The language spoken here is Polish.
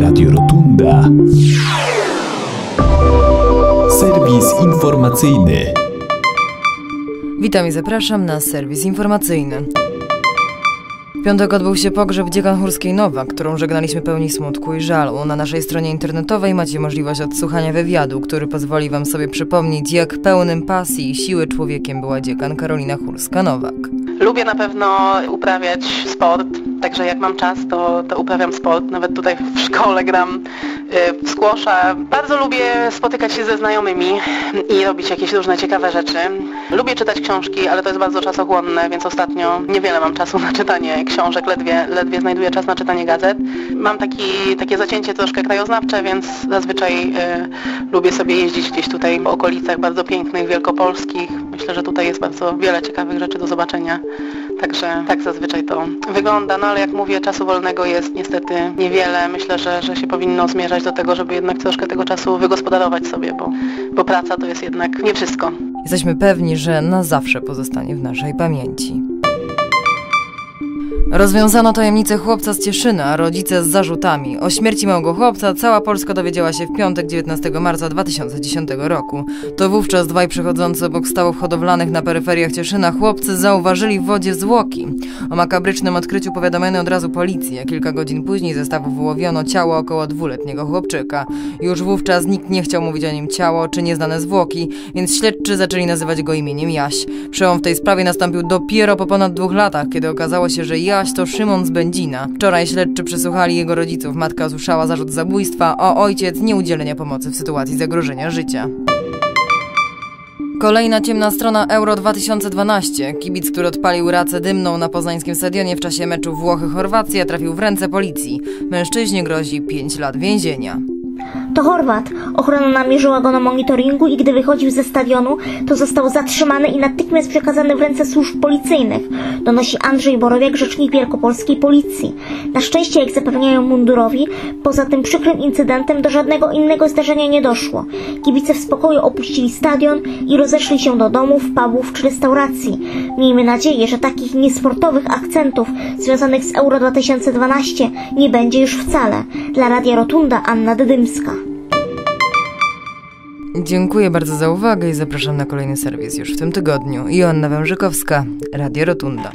Radio Rotunda. Serwis informacyjny. Witam i zapraszam na serwis informacyjny. W piątek odbył się pogrzeb dziekan Chórskiej Nowa, którą żegnaliśmy pełni smutku i żalu. Na naszej stronie internetowej macie możliwość odsłuchania wywiadu, który pozwoli wam sobie przypomnieć, jak pełnym pasji i siły człowiekiem była dziekan Karolina Chórska-Nowak. Lubię na pewno uprawiać sport, także jak mam czas, to, to uprawiam sport. Nawet tutaj w szkole gram y, w. Bardzo lubię spotykać się ze znajomymi i robić jakieś różne ciekawe rzeczy. Lubię czytać książki, ale to jest bardzo czasochłonne, więc ostatnio niewiele mam czasu na czytanie książek, ledwie, ledwie znajduję czas na czytanie gazet. Mam taki, takie zacięcie troszkę krajoznawcze, więc zazwyczaj y, lubię sobie jeździć gdzieś tutaj po okolicach bardzo pięknych, wielkopolskich. Myślę, że tutaj jest bardzo wiele ciekawych rzeczy do zobaczenia. Także tak zazwyczaj to wygląda, no ale jak mówię, czasu wolnego jest niestety niewiele. Myślę, że, że się powinno zmierzać do tego, żeby jednak troszkę tego czasu wygospodarować sobie, bo, bo praca to jest jednak nie wszystko. Jesteśmy pewni, że na zawsze pozostanie w naszej pamięci. Rozwiązano tajemnicę chłopca z Cieszyna, rodzice z zarzutami. O śmierci małego chłopca cała Polska dowiedziała się w piątek 19 marca 2010 roku. To wówczas dwaj przechodzący obok stałów hodowlanych na peryferiach Cieszyna chłopcy zauważyli w wodzie zwłoki. O makabrycznym odkryciu powiadomiono od razu policję. Kilka godzin później ze stawu wyłowiono ciało około dwuletniego chłopczyka. Już wówczas nikt nie chciał mówić o nim ciało czy nieznane zwłoki, więc śledczy zaczęli nazywać go imieniem Jaś. Przełom w tej sprawie nastąpił dopiero po ponad dwóch latach, kiedy okazało się, że Jaś to Szymon z Będzina. Wczoraj śledczy przesłuchali jego rodziców. Matka usłyszała zarzut zabójstwa, a ojciec nieudzielenia pomocy w sytuacji zagrożenia życia. Kolejna ciemna strona Euro 2012. Kibic, który odpalił racę dymną na poznańskim stadionie w czasie meczu Włochy-Chorwacja trafił w ręce policji. Mężczyźnie grozi 5 lat więzienia. To Chorwat. Ochrona namierzyła go na monitoringu i gdy wychodził ze stadionu, to został zatrzymany i natychmiast przekazany w ręce służb policyjnych, donosi Andrzej Borowiak, rzecznik Wielkopolskiej Policji. Na szczęście, jak zapewniają mundurowi, poza tym przykrym incydentem do żadnego innego zdarzenia nie doszło. Kibice w spokoju opuścili stadion i rozeszli się do domów, pubów czy restauracji. Miejmy nadzieję, że takich niesportowych akcentów związanych z Euro 2012 nie będzie już wcale. Dla Radia Rotunda Anna Dziękuję bardzo za uwagę i zapraszam na kolejny serwis już w tym tygodniu. Joanna Wężykowska, Radio Rotunda.